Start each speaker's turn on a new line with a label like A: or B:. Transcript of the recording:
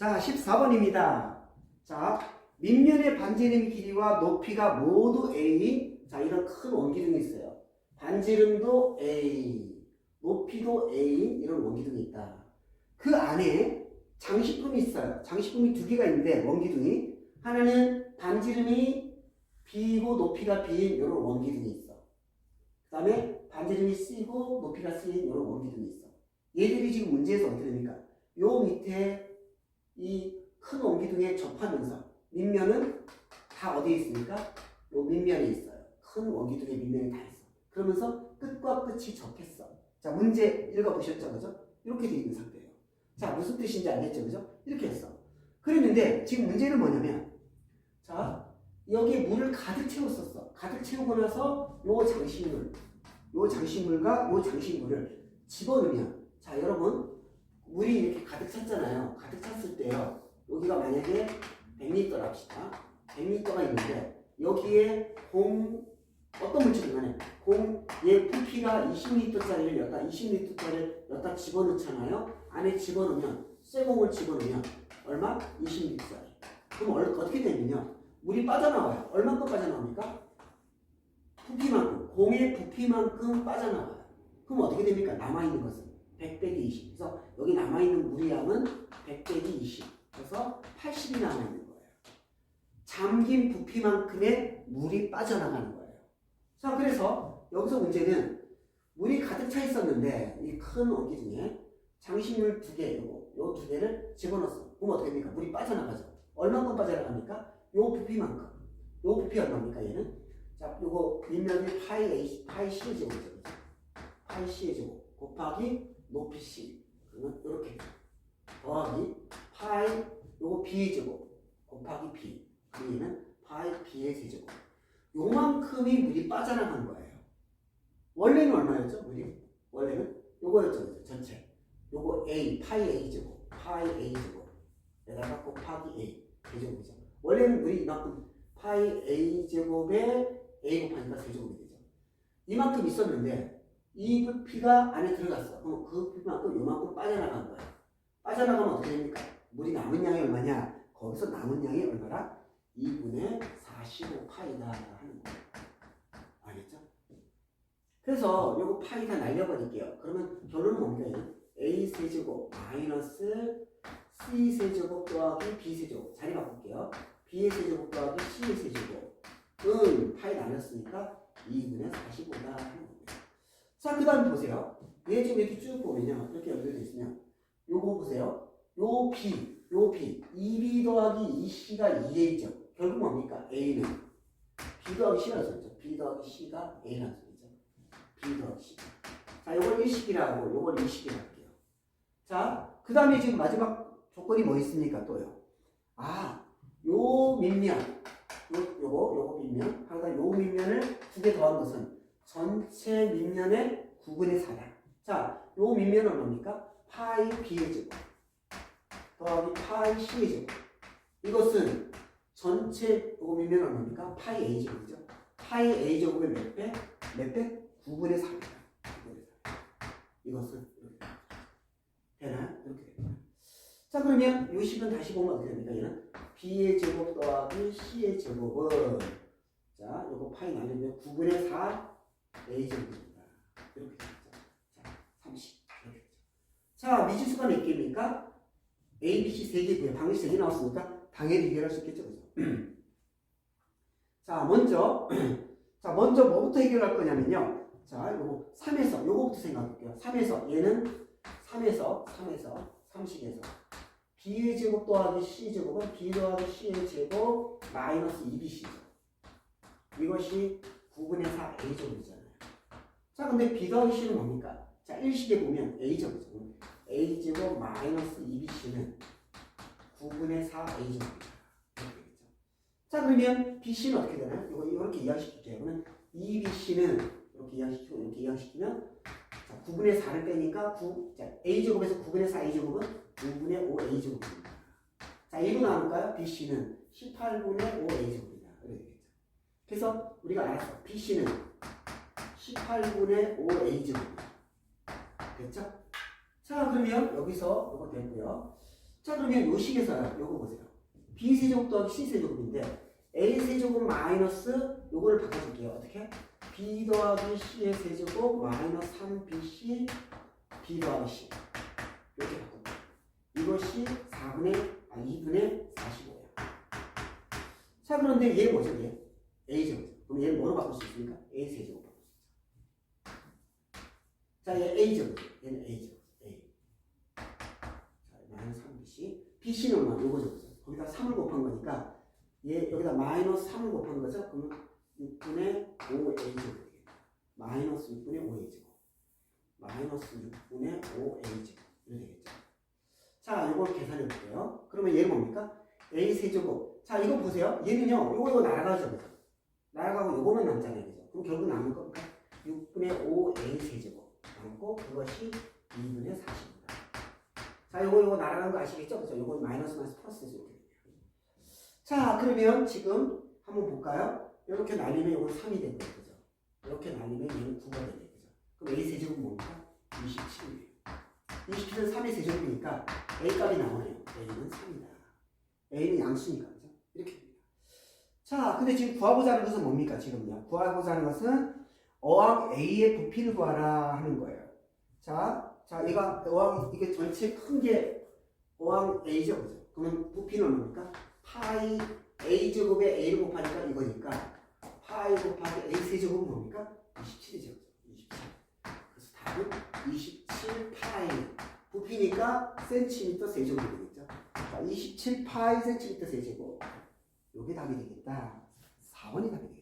A: 자, 14번입니다. 자, 밑면의 반지름 길이와 높이가 모두 A. 자, 이런 큰 원기둥이 있어요. 반지름도 A, 높이도 A, 이런 원기둥이 있다. 그 안에 장식품이 있어요. 장식품이 두 개가 있는데, 원기둥이. 하나는 반지름이 B이고 높이가 B인 이런 원기둥이 있어. 그 다음에 반지름이 C고 높이가 C인 이런 원기둥이 있어. 얘들이 지금 문제에서 어떻게 됩니까? 요 밑에 이 큰 원기둥에 접하면서 밑면은 다 어디에 있습니까? 요 밑면에 있어요. 큰 원기둥의 밑면에 다 있어. 그러면서 끝과 끝이 접했어. 자, 문제 읽어보셨죠? 그죠? 이렇게 돼 있는 상태예요. 자, 무슨 뜻인지 알겠죠? 그죠? 이렇게 했어. 그랬는데 지금 문제는 뭐냐면 자, 여기에 물을 가득 채웠었어. 가득 채우고 나서 요 장식물, 요 장식물과 요 장식물을 집어넣으면 자, 여러분 물이 이렇게 가득 찼잖아요. 가득 찼을 때요. 여기가 만약에 100리터라 합시다. 100리터가 있는데 여기에 공 어떤 물질이 간에 공얘 부피가 20리터짜리를 여기다 20리터짜리를 여기다 집어넣잖아요. 안에 집어넣으면 쇠공을 집어넣으면 얼마? 20리터짜리. 그럼 얼- 어떻게 되면요? 물이 빠져나와요. 얼마큼 빠져나옵니까? 부피만큼 공의 부피만큼 빠져나와요. 그럼 어떻게 됩니까? 남아있는 것은 100 빼기 20. 그래서 여기 남아있는 양은 100 빼기 20. 그래서 80이 남아있는 거예요. 잠긴 부피만큼의 물이 빠져나가는 거예요. 자, 그래서 여기서 문제는 물이 가득 차 있었는데 이큰 원기 중에 장식물 두 개, 요거, 요 두 개를 집어넣었어. 그럼 어떻게 됩니까? 물이 빠져나가죠. 얼마큼 빠져나갑니까? 요 부피만큼. 요 부피 얼마입니까? 얘는? 자, 요거 밑면이 파이 A, 파이 C의 제곱이죠. 파이 C의 제곱 곱하기 높이 C. 그러면 이렇게 더하기 파이 요거 B의 제곱 곱하기 B. 얘는 파이 B의 세제곱. 요만큼이 물이 빠져나간 거예요. 원래는 얼마였죠? 물이? 원래는 요거였죠. 전체. 요거 A, 파이 A 제곱, 파이 A 제곱. 에다가 곱하기 A. 대제곱이죠. 원래는 물이 이만큼 파이 A 제곱에 A 곱하니까 세제곱이 되죠. 이만큼 있었는데 이 부피가 안에 들어갔어. 그럼 그 부피만큼 요만큼 빠져나간 거예요. 빠져나가면 어떻게 됩니까? 물이 남은 양이 얼마냐? 거기서 남은 양이 얼마라? 2분의 45파이다 하는 거예요. 알겠죠? 그래서 요거 파이 다 날려버릴게요. 그러면 결론은 뭡니까? A 세제곱 마이너스 C 세제곱 더하기 B 세제곱 자리 바꿀게요. B의 세제곱 더하기 C의 세제곱 은 파이 나눴으니까 2분의 45다 하는 겁니다. 자, 그 다음 보세요. 얘 지금 이렇게 쭉 보면요. 이렇게 연결되어 있으면 요거 보세요. 요 B, 요 B, 2B 더하기 2C가 2A죠. 결국 뭡니까? A는 B 더하기 C라는 소리죠. B 더하기 C가 A라는 소리죠. B 더하기 C. 자, 요걸 1식이라고, 요걸 2식이라고 할게요. 자, 그 다음에 지금 마지막 조건이 뭐 있습니까? 또요. 아, 요 밑면, 요, 요거, 요거 밑면, 항상 요 밑면을 두 개 더한 것은 전체 밑면의 9분의 4다. 자, 요 밑면은 뭡니까? 파이 B의 제곱 더하기 파이 C의 제곱. 이것은 전체 요 밑면은 뭡니까? 파이 A 제곱이죠. 파이 A 제곱의 몇 배? 몇 배? 9분의 4입니다. 9분의 4. 이것은 이렇게 되나요? 이렇게 됩니다. 자 그러면 요 식은 다시 보면 어떻게 됩니까? 얘는 B의 제곱 더하기 C의 제곱은 자 요거 파이 나누면 9분의 4 A 제곱입니다. 이렇게 되죠. 자 30. 이렇게 되죠. 자 미지수가 몇 개입니까? A, B, C 3개고요. 방식 3개 나왔으니까 당연히 해결할 수 있겠죠. 그죠? 자 먼저 자 먼저 뭐부터 해결할 거냐면요. 자 요거 3에서 요거부터 생각할게요. 3에서 얘는 3에서 3에서 3식에서 B의 제곱 더하기 C 제곱은 B 더하기 C의 제곱 마이너스 2BC죠. 이것이 9분의 4 A 제곱이잖아요. 자, 근데 B 더하기 C는 뭡니까? 자, 1식에 보면 A 제곱이죠. 그럼 A 제곱 마이너스 2BC는 9분의 4 A 제곱입니다. 이렇게 되겠죠. 자, 그러면 BC는 어떻게 되나요? 이거 이렇게 이항시킬게요. 그러면 2BC는 이렇게 이항시키고 이렇게 이항시키면 자, 9분의 4를 빼니까 9, 자, A제곱에서 9분의 4 A제곱은 6분의 5 A제곱입니다. 자, 1로 나눌까요? BC는 18분의 5 A제곱입니다. 이렇게 되겠죠. 그래서 우리가 알았어. BC는 18분의 5 A제곱입니다. 됐죠? 자, 그러면 여기서 이거 됐고요. 자 그러면 요 식에서요. 요거 보세요. B 세제곱 더하기 C 세제곱인데 A 세제곱 마이너스 요거를 바꿔줄게요. 어떻게? B 더하기 C의 세제곱 마이너스 3BC B 더하기 C 이렇게 바꿔. 이것이 4분의 아 2분의 45야. 자 그런데 얘 뭐죠? 얘 A 제곱. 그럼 얘를 뭐로 바꿀 수 있습니까? A 세제곱 바꿀 수 있죠. 자, 얘 A 제곱. 얘는 A 제곱. A. 자, 마이너스 3BC. BC는 얼마? 요거죠. 그죠? 거기다 3을 곱한 거니까 얘 여기다 마이너스 3을 곱한 거죠? 그러면 6분의 5A 제곱 되겠다. 마이너스 6분의 5A 제곱. 마이너스 6분의 5A 제곱. 이렇게 되겠죠. 자, 이걸 계산해 볼게요. 그러면 얘는 뭡니까? A 세제곱. 자, 이거 보세요. 얘는요, 요거, 이거 날아가죠. 날아가고 요거만 남잖아요. 그죠? 그럼 결국 남을 겁니까? 6분의 5A 세제곱. 남고 그것이 2분의 40입니다. 자, 요거, 요거 날아가는 거 아시겠죠? 그죠? 요거 마이너스 마이너스 플러스에서 이렇게 됩니다. 자, 그러면 지금 한번 볼까요? 이렇게 날리면 요건 3이 되고요. 그죠? 이렇게 날리면 얘는 9가 되네요. 그죠? 그럼 A 세제곱은 뭡니까? 27이에요. 27은 3의 세제곱이니까 A 값이 나오네요. A는 3이다. A는 양수니까 그죠? 이렇게 됩니다. 자, 근데 지금 구하고자 하는 것은 뭡니까? 지금요. 구하고자 하는 것은 어항 A의 부피를 구하라 하는 거예요. 자, 자, 얘가 어항 이게 전체 큰 게 어항 A죠, 그죠? 그러면 부피는 뭡니까? 파이 A 제곱에 A를 곱하니까 이거니까 파이 곱하기 A 세제곱은 뭡니까? 27이죠, 그죠? 27. 그래서 답은 27 파이 부피니까 센티미터 세제곱이 되겠죠. 자, 27 파이 센티미터 세제곱. 요게 답이 되겠다. 4번이 답이 되겠다.